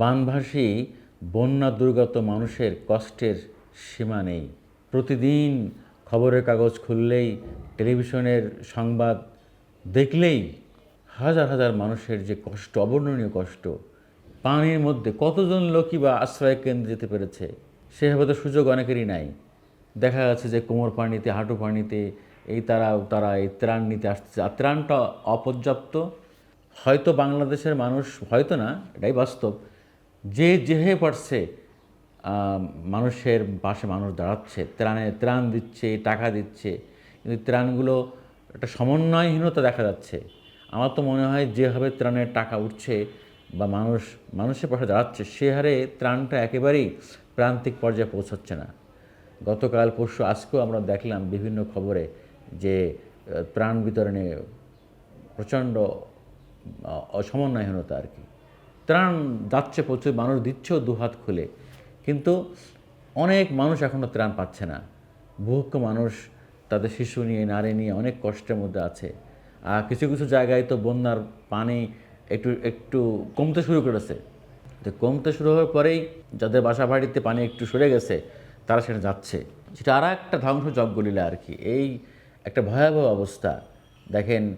বানভাসী বন্যা দুর্গত মানুষের কষ্টের সীমা নেই। প্রতিদিন খবরের কাগজ খুললেই, টেলিভিশনের সংবাদ দেখলেই হাজার হাজার মানুষের যে কষ্ট, অবর্ণনীয় কষ্ট, পানির মধ্যে কতজন লোকই বা আশ্রয় কেন্দ্রে যেতে পেরেছে, সেভাবে তো সুযোগ অনেকেরই নাই। দেখা যাচ্ছে যে কোমর পানিতে, হাঁটু পানিতে এই তারা তারা এই ত্রাণ নিতে আসতেছে। আর ত্রাণটা অপর্যাপ্ত। হয়তো বাংলাদেশের মানুষ, হয়তো না, এটাই বাস্তব যে যেহে পারছে মানুষের পাশে মানুষ দাঁড়াচ্ছে, ত্রাণে ত্রাণ দিচ্ছে, টাকা দিচ্ছে, কিন্তু ত্রাণগুলো একটা সমন্বয়হীনতা দেখা যাচ্ছে। আমার তো মনে হয় যেভাবে ত্রাণের টাকা উঠছে বা মানুষ, মানুষের পাশে দাঁড়াচ্ছে, সে হারে ত্রাণটা একেবারেই প্রান্তিক পর্যায়ে পৌঁছাচ্ছে না। গতকাল, পরশু, আজকেও আমরা দেখলাম বিভিন্ন খবরে যে ত্রাণ বিতরণে প্রচণ্ড অসমন্বয়হীনতা আর কি। ত্রাণ যাচ্ছে প্রচুর, মানুষ দিচ্ছেও দুহাত খুলে। কিন্তু অনেক মানুষ এখনও ত্রাণ পাচ্ছে না। বহুক্ষ মানুষ তাদের শিশু নিয়ে, নারী নিয়ে অনেক কষ্টের মধ্যে আছে। আর কিছু কিছু জায়গায় তো বন্যার পানি একটু একটু কমতে শুরু করেছে। তো কমতে শুরু হওয়ার পরেই যাদের বাসা বাড়িতে পানি একটু সরে গেছে, তারা সেটা যাচ্ছে। সেটা আর একটা ধ্বংসযজ্ঞলীলা আর কি। এই একটা ভয়াবহ অবস্থা। দেখেন,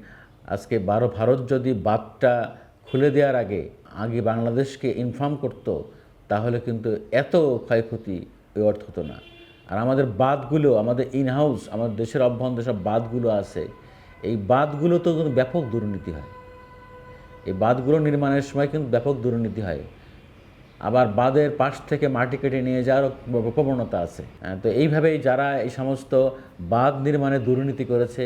আজকে বারো ভারত যদি বাঁধটা খুলে দেওয়ার আগে আগে বাংলাদেশকে ইনফর্ম করতো তাহলে কিন্তু এত ক্ষয়ক্ষতি ওই অর্থ হতো না। আর আমাদের বাঁধগুলো আমাদের ইন হাউস আমাদের দেশের অভ্যন্তরে সব বাঁধগুলো আছে এই বাঁধগুলো তো কিন্তু ব্যাপক দুর্নীতি হয়। এই বাঁধগুলো নির্মাণের সময় কিন্তু ব্যাপক দুর্নীতি হয়। আবার বাঁধের পাশ থেকে মাটি কেটে নিয়ে যাওয়ার প্রবণতা আছে। হ্যাঁ, তো এইভাবেই যারা এই সমস্ত বাঁধ নির্মাণে দুর্নীতি করেছে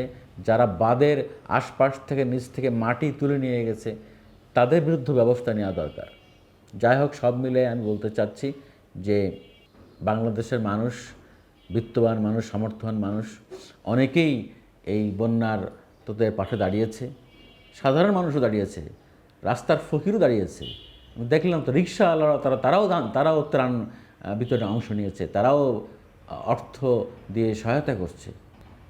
যারা বাঁধের আশপাশ থেকে নিচ থেকে মাটি তুলে নিয়ে গেছে তাদের বিরুদ্ধে ব্যবস্থা নেওয়া দরকার। যাই হোক, সব মিলে আমি বলতে চাচ্ছি যে বাংলাদেশের মানুষ, বিত্তবান মানুষ সমর্থবান মানুষ অনেকেই এই বন্যার তোদের পাশে দাঁড়িয়েছে। সাধারণ মানুষও দাঁড়িয়েছে। রাস্তার ফকিরও দাঁড়িয়েছে। দেখলাম তো রিক্সাওয়ালারা, তারা, তারাও দান তারাও ত্রাণ বিতরণে অংশ নিয়েছে। তারাও অর্থ দিয়ে সহায়তা করছে।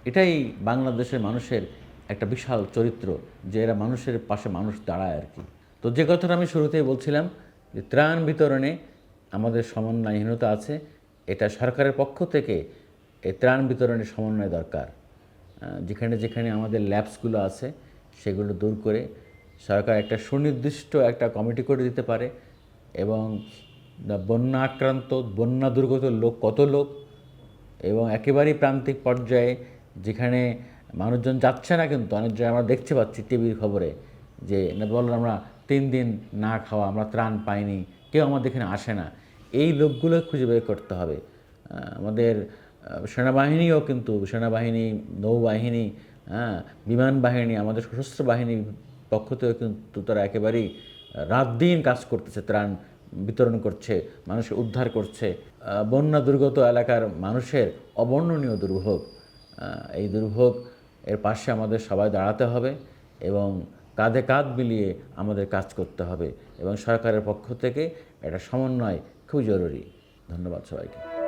এটাই বাংলাদেশের মানুষের একটা বিশাল চরিত্র যে এরা মানুষের পাশে মানুষ দাঁড়ায় আর কি। তো যে কথাটা আমি শুরুতেই বলছিলাম যে ত্রাণ বিতরণে আমাদের সমন্বয়হীনতা আছে, এটা সরকারের পক্ষ থেকে এই ত্রাণ বিতরণের সমন্বয় দরকার। যেখানে যেখানে আমাদের ল্যাবসগুলো আছে, সেগুলো দূর করে সরকার একটা সুনির্দিষ্ট একটা কমিটি করে দিতে পারে এবং বন্যা আক্রান্ত, বন্যা দুর্গত লোক কত লোক এবং একেবারেই প্রান্তিক পর্যায়ে যেখানে মানুষজন যাচ্ছে না কিন্তু, অনেক জায়গায় আমরা দেখতে পাচ্ছি টিভির খবরে যে, না বললাম আমরা তিন দিন না খাওয়া, আমরা ত্রাণ পাইনি, কেউ আমাদের এখানে আসে না। এই লোকগুলো খুঁজে বের করতে হবে। আমাদের সেনাবাহিনীও কিন্তু, সেনাবাহিনী, নৌবাহিনী হ্যাঁ বিমান বাহিনী, আমাদের সশস্ত্র বাহিনীর পক্ষ থেকে কিন্তু তারা একেবারেই রাত দিন কাজ করতেছে, ত্রাণ বিতরণ করছে, মানুষকে উদ্ধার করছে। বন্যা দুর্গত এলাকার মানুষের অবর্ণনীয় দুর্ভোগ। এই দুর্ভোগ এর পাশে আমাদের সবাই দাঁড়াতে হবে এবং কাঁধে কাঁধ মিলিয়ে আমাদের কাজ করতে হবে এবং সরকারের পক্ষ থেকে এটা সমন্বয় খুব জরুরি। ধন্যবাদ সবাইকে।